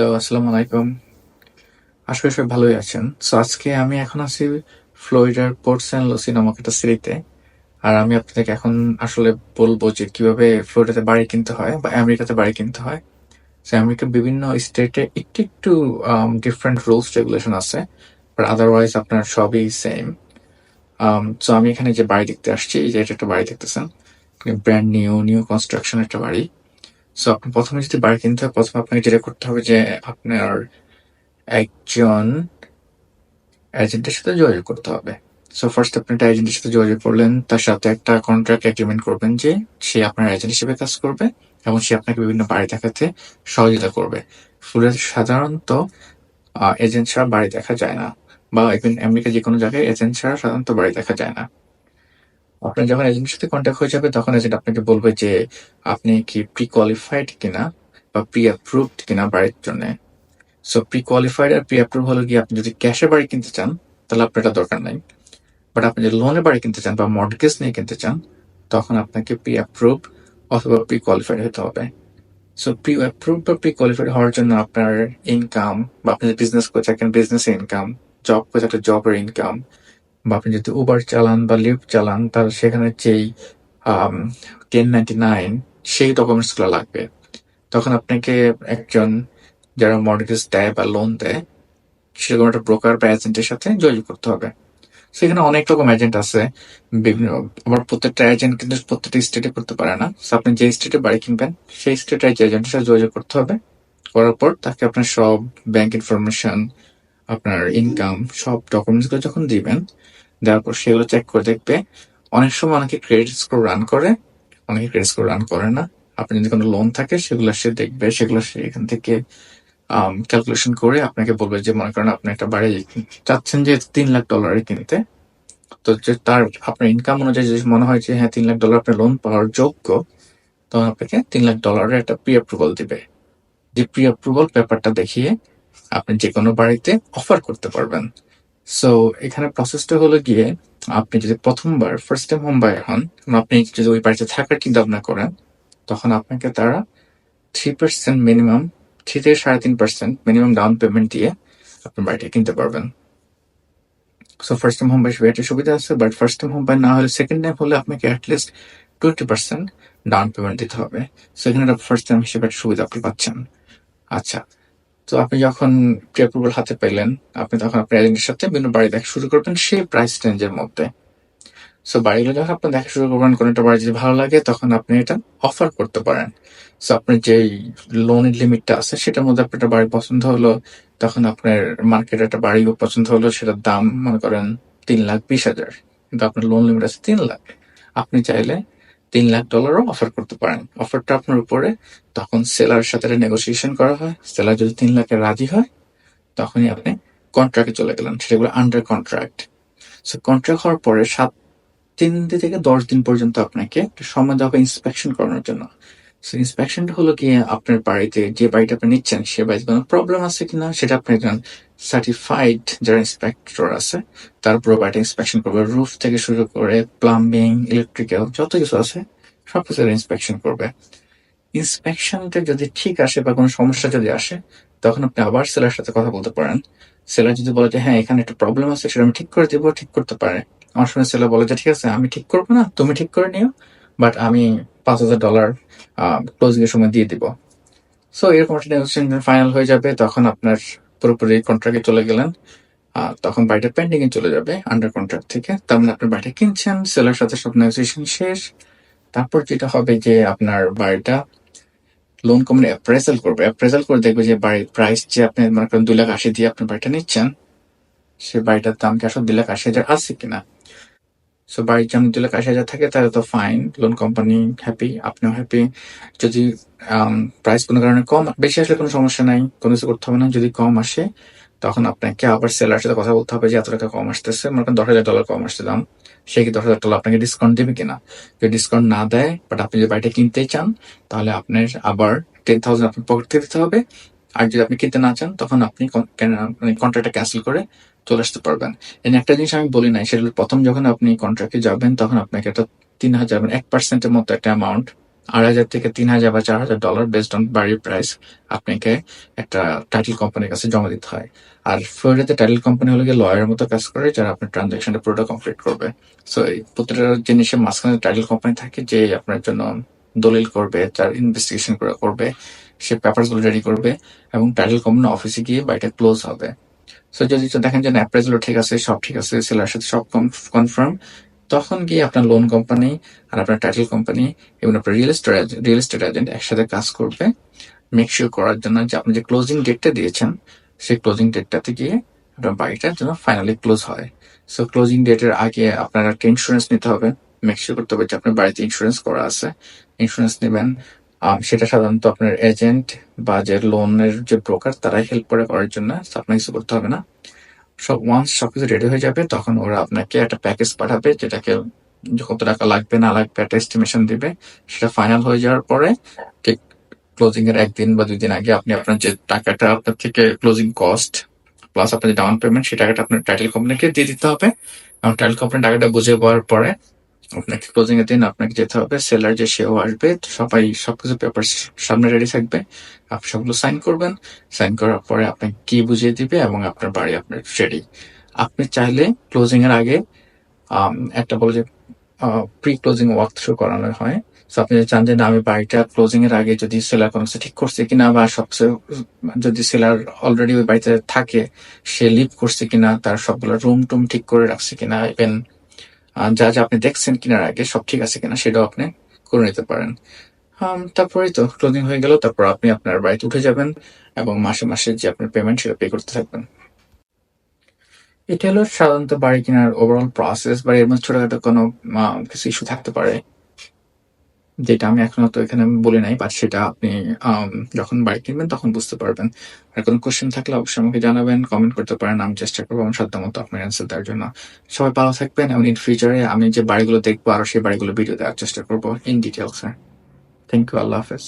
তো আসসালামু আলাইকুম। আশা করি ভালোই আছেন। সো আজকে আমি এখন আছি ফ্লোরিডার পোর্ট সেন্ট লুসি নামক একটা সিটিতে আর আমি আপনাদেরকে এখন আসলে বলব যে কীভাবে ফ্লোরিডাতে বাড়ি কিনতে হয় বা আমেরিকাতে বাড়ি কিনতে হয়। সো আমেরিকার বিভিন্ন স্টেটে একটু একটু ডিফারেন্ট রুলস রেগুলেশন আছে বাট আদারওয়াইজ আপনার সবই সেম সো আমি এখানে যে বাড়ি দেখতে আসছি যে এটা একটা বাড়ি দেখতেছেন। ব্র্যান্ড নিউ নিউ কনস্ট্রাকশন একটা বাড়ি। সো আপনি প্রথমে যদি বাড়ি কিনতে হয়, প্রথমে আপনাকে যেটা করতে হবে যে, আপনার একজন এজেন্টের সাথে যোগাযোগ করতে হবে। সো ফার্স্ট আপনি একটা এজেন্টের সাথে যোগাযোগ করলেন, তার সাথে একটা কন্ট্রাক্ট এগ্রিমেন্ট করবেন যে, সে আপনার এজেন্ট হিসেবে কাজ করবে এবং সে আপনাকে বিভিন্ন বাড়ি দেখাতে সহযোগিতা করবে। ফুলে সাধারণত এজেন্ট ছাড়া বাড়ি দেখা যায় না। বা ইভেন আমেরিকা যে কোনো জায়গায় এজেন্ট ছাড়া সাধারণত বাড়ি দেখা যায় না। আপনার যখন এজেন্টের সাথে কন্ট্যাক্ট হয়ে যাবে, তখন এজেন্ট আপনাকে বলবে যে, আপনি কি প্রি কোয়ালিফাইড কিনা বা প্রি অ্যাপ্রুভড কিনা বাড়ির জন্য? সো প্রি কোয়ালিফাইড আর প্রি অ্যাপ্রুভ হলো গিয়ে আপনি যদি ক্যাশে বাড়ি কিনতে চান, তাহলে আপনার এটা দরকার নাই। বাট আপনি যদি লোনে বাড়ি কিনতে চান বা মর্টগেজ নিয়ে কিনতে চান, তখন আপনাকে প্রি অ্যাপ্রুভ অথবা প্রি কোয়ালিফাইড হতে হবে। সো প্রি অ্যাপ্রুভ বা প্রি কোয়ালিফাইড হওয়ার জন্য আপনার ইনকাম বা আপনি বিজনেস করে থাকেন বিজনেস ইনকাম জব করে থাকলে জবের ইনকাম বা আপনি যদি উবার চালান বা লিফট চালান, তাহলে সেখানে যেই টেন নাইনটি নাইন সেই ডকুমেন্টসগুলো লাগবে। তখন আপনাকে একজন যারা মর্টগেজ দেয় বা লোন দেয়, সেরকম একটা ব্রোকার বা এজেন্টের সাথে যোগাযোগ করতে হবে। সেখানে অনেক রকম এজেন্ট আছে। বিভিন্ন, আবার প্রত্যেকটা এজেন্ট কিন্তু প্রত্যেকটা স্টেটে করতে পারে না। আপনি যে স্টেটে বাড়ি কিনবেন, সেই স্টেটের এজেন্টের সাথে যোগাযোগ করতে হবে। করার পর তাকে আপনার সব ব্যাংক ইনফরমেশন আপনার ইনকাম সব ডকুমেন্টসগুলো যখন দিবেন, দেওয়ার পর সেগুলো চেক করে দেখবে, অনেক সময় অনেকে ক্রেডিট স্কোর রান করে, অনেকে ক্রেডিট স্কোর রান করে না। আপনি যদি কোনো লোন থাকে, সেগুলো সে দেখবে, সেগুলো সে এখান থেকে ক্যালকুলেশন করে আপনাকে বলবে যে, মনে করেন আপনি একটা বাড়ি চাচ্ছেন যে তিন লাখ ডলারে কিনতে, তো যে তার আপনার ইনকাম অনুযায়ী যদি মনে হয় যে হ্যাঁ তিন লাখ ডলার আপনার লোন পাওয়ার যোগ্য, তখন আপনাকে তিন লাখ ডলারের একটা প্রি অ্যাপ্রুভাল দিবে। যে প্রি অ্যাপ্রুভাল পেপারটা দেখিয়ে আপনি যে কোনো বাড়িতে অফার করতে পারবেন। সো এখানে প্রসেসটা হলো গিয়ে, আপনি যদি প্রথমবার ফার্স্ট টাইম হোম বায়ার হন আপনি যদি ওই বাড়িতে থাকার চিন্তা ভাবনা করেন, তখন আপনাকে তারা থ্রি পার্সেন্ট মিনিমাম থ্রি থেকে সাড়ে তিন পার্সেন্ট মিনিমাম ডাউন পেমেন্ট দিয়ে আপনি বাড়িটা কিনতে পারবেন। So first time home buy একটা সুবিধা আছে but first time home buy না হলে সেকেন্ড টাইম হলে আপনাকে at least twenty percent down payment দিতে হবে। সেখানে ফার্স্ট টাইম হিসেবে একটা সুবিধা আপনি পাচ্ছেন। আচ্ছা তো আপনি যখন প্রি অ্যাপ্রুভাল হাতে পেলেন, আপনি তখন আপনার এজেন্টের সাথে বিভিন্ন বাড়ি দেখা শুরু করবেন সেই প্রাইস রেঞ্জের মধ্যে। সো বাড়িগুলো যখন আপনি দেখা শুরু করবেন, কোনো একটা বাড়ি যদি ভালো লাগে, তখন আপনি এটা অফার করতে পারেন। সো আপনার যেই লোনের লিমিটটা আছে, সেটার মধ্যে আপনার একটা বাড়ি পছন্দ হলো, তখন আপনার মার্কেটে একটা বাড়ি পছন্দ হলো, সেটার দাম মনে করেন তিন লাখ বিশ হাজার। কিন্তু আপনার লোন লিমিট আছে তিন লাখ। আপনি চাইলে তিন লাখ ডলারও অফার করতে পারেন। অফারটা আপনার উপরে। তখন সেলারের সাথে নেগোসিয়েশন করা হয়। সেলার যদি তিন লাখে রাজি হয়, তখনই আপনি কন্ট্রাক্টে চলে গেলেন। সেগুলো আন্ডার কন্ট্রাক্ট সো কন্ট্রাক্ট হওয়ার পরে সাত তিন দিন থেকে দশ দিন পর্যন্ত আপনাকে একটা সময় দেওয়া ইন্সপেকশন করানোর জন্য। সো ইন্সপেকশনটা হলো গিয়ে আপনার বাড়িতে যে বাড়িটা আপনি নিচ্ছেন, সে বাড়িতে কোনো প্রবলেম আছে কিনা, সেটা আপনি একজন সার্টিফাইড যারা ইন্সপেক্টর আছে, তার উপর বাড়িটা ইন্সপেকশন করবে। রুফ থেকে শুরু করে প্লাম্বিং ইলেকট্রিক্যাল যত কিছু আছে সব কিছু ইন্সপেকশন করবে। ইন্সপেকশনটা যদি ঠিক আসে বা কোনো সমস্যা যদি আসে, তখন আপনি আবার সেলার সাথে কথা বলতে পারেন। সেলার যদি বলে যে হ্যাঁ এখানে একটা প্রবলেম আছে, সেটা আমি ঠিক করে দেবো, ঠিক করতে পারে। আমার সময় সেলার বলে যে, ঠিক আছে, আমি ঠিক করব না, তুমি ঠিক করে নিও বাট আমি পাঁচ হাজার ডলার ক্লোজিং এর সময় দিয়ে দিব। সো এরকম একটা ফাইনাল হয়ে যাবে, তখন আপনার পুরোপুরি কন্ট্রাক্টে চলে গেলেন তখন বাড়িটা পেন্ডিং এ চলে যাবে আন্ডার কন্ট্রাক্ট থেকে। তার মানে আপনি বাড়িটা কিনছেন সেলার সাথে সব নেগোসিয়েশন শেষ। তারপর যেটা হবে যে আপনার বাড়িটা লোন কোম্পানি অ্যাপ্রেজাল করবে। অ্যাপ্রেজাল করে দেখবে যে বাড়ির প্রাইস যে আপনি মনে করেন দুই লাখ আশি দিয়ে আপনি বাড়িটা নিচ্ছেন, সে বাড়িটার দাম কি আসলে দুই লাখ আশি হাজার আছে কিনা? সো বাড়ির দাম দুই লাখ আশি হাজার থাকে তাহলে তো ফাইন লোন কোম্পানি হ্যাপি আপনিও হ্যাপি যদি প্রাইস কোনো কারণে কম বেশি আসলে কোনো সমস্যা নাই কোনো কিছু করতে হবে না যদি কম আসে তখন আপনাকে আবার সেলার সাথে কথা বলতে হবে যে এত টাকা কম আসতেছে মনে করেন দশ হাজার ডলার কম আসতে দাম সে কি দশ হাজার ডলার আপনাকে ডিসকাউন্ট দেবে কিনা যদি ডিসকাউন্ট না দেয় বাট আপনি যদি বাড়িটা কিনতে চান তাহলে আপনার আবার টেন থাউজেন্ড আপনার পকেট থেকে দিতে হবে আর যদি আপনি কিনতে না চান, তখন আপনি কন্ট্রাক্টটা ক্যান্সেল করে চলে আসতে পারবেন। এখানে একটা জিনিস আমি বলি নাই, সেটা প্রথম যখন আপনি কন্ট্রাক্টে যাবেন, তখন আপনাকে একটা তিন হাজার মানে এক পার্সেন্টের মতো একটা অ্যামাউন্ট আড়াই হাজার থেকে তিন হাজার বা চার হাজার ডলার বেসড অন বাড়ির প্রাইস আপনাকে একটা টাইটেল কোম্পানির কাছে জমা দিতে হয়। আর ফ্লোরিডাতে টাইটেল কোম্পানি হলে গিয়ে লয়ারের মতো কাজ করে, যারা আপনার ট্রানজাকশনটা পুরোটা কমপ্লিট করবে। সো এই প্রতিটা জিনিসের মাঝখানে টাইটেল কোম্পানি থাকে যে আপনার জন্য দলিল করবে তার ইনভেস্টিগেশন করে করবে। সে পেপারসগুলো রেডি করবে এবং টাইটেল কোম্পানি অফিসে গিয়ে বাড়িটা ক্লোজ হবে। সো যদি দেখেন যে অ্যাপ্রাইজগুলো ঠিক আছে, সব ঠিক আছে সেলার সাথে সব কনফার্ম তখন গিয়ে আপনার লোন কোম্পানি আর আপনার টাইটেল কোম্পানি এবং আপনার real estate real estate agent একসাথে কাজ করবে। মেক শিওর করার জন্য যে আপনি যে ক্লোজিং ডেটটা দিয়েছেন, সেই ক্লোজিং ডেটটাতে গিয়ে আপনার বাড়িটা যেন ফাইনালি ক্লোজ হয়। সো ক্লোজিং ডেটের আগে আপনার একটা ইন্স্যুরেন্স নিতে হবে। মেক শিওর করতে হবে যে আপনার বাড়িতে ইন্স্যুরেন্স করা আছে। ইন্স্যুরেন্স নেবেন সেটা সাধারণত আপনার এজেন্ট বা যে লোনের যে ব্রোকার তারাই হেল্প করে করার জন্য। So আপনার কিছু করতে হবে না। সব ওয়ান্স সবকিছু রেডি হয়ে যাবে, তখন ওরা আপনাকে একটা প্যাকেজ পাঠাবে, যেটাকে কত টাকা লাগবে, না লাগবে, একটা এস্টিমেশন দিবে। সেটা ফাইনাল হয়ে যাওয়ার পরে ঠিক ক্লোজিং এর একদিন বা দুই দিন আগে আপনি আপনার যে টাকাটা আপনার থেকে ক্লোজিং কস্ট প্লাস আপনার যে ডাউন পেমেন্ট সেই টাকাটা আপনার টাইটেল কোম্পানিকে দিয়ে দিতে হবে। এবং টাইটেল কোম্পানি টাকাটা বুঝে পাওয়ার পরে আপনাকে ক্লোজিং এর দিন, আপনাকে যেতে হবে সেলার যে সেও আসবে সবাই সবকিছু পেপার সামনে রেডি থাকবে। আপনি সবগুলো সাইন করবেন সাইন করার পরে আপনাকে কি বুঝিয়ে দিবে এবং আপনার বাড়ি আপনার রেডি আপনি চাইলে ক্লোজিং এর আগে একটা বলে যে প্রি ক্লোজিং ওয়ার্ক থ্রু করানো হয়। তো আপনি চান যে, না, আমি বাড়িটা ক্লোজিং এর আগে যদি সেলার কোনো কিছু ঠিক করছে কিনা বা সবচেয়ে যদি সেলার অলরেডি ওই বাড়িতে থাকে, সে লিভ করছে কিনা, তার সবগুলো রুম টুম ঠিক করে রাখছে কিনা ইভেন যা যা আপনি দেখছেন কিনার আগে সব ঠিক আছে কিনা সেটাও আপনি করে নিতে পারেন। তারপরে তো ক্লোদিং হয়ে গেল, তারপর আপনি আপনার বাড়িতে উঠে যাবেন এবং মাসে মাসে যে আপনার পেমেন্ট সেটা পে করতে থাকবেন। এটা হলো সাধারণত বাড়ি কেনার ওভারঅল প্রসেস বা এর মধ্যে ছোটখাটো কোনো কিছু ইস্যু থাকতে পারে। যেটা আমি এখন তো এখানে বলি নাই বাট সেটা আপনি যখন বাড়ি কিনবেন তখন বুঝতে পারবেন। আর কোনো কোশ্চেন থাকলে অবশ্যই আমাকে জানাবেন কমেন্ট করতে পারেন, আমি চেষ্টা করব আমার সাধ্য মতো আপনার অ্যান্সার দেওয়ার জন্য। সবাই ভালো থাকবেন এবং ইন ফিউচারে আমি যে বাড়িগুলো দেখব আরও সেই বাড়িগুলো ভিডিও দেওয়ার চেষ্টা করব ইন ডিটেলস থ্যাংক ইউ আল্লাহ হাফেজ।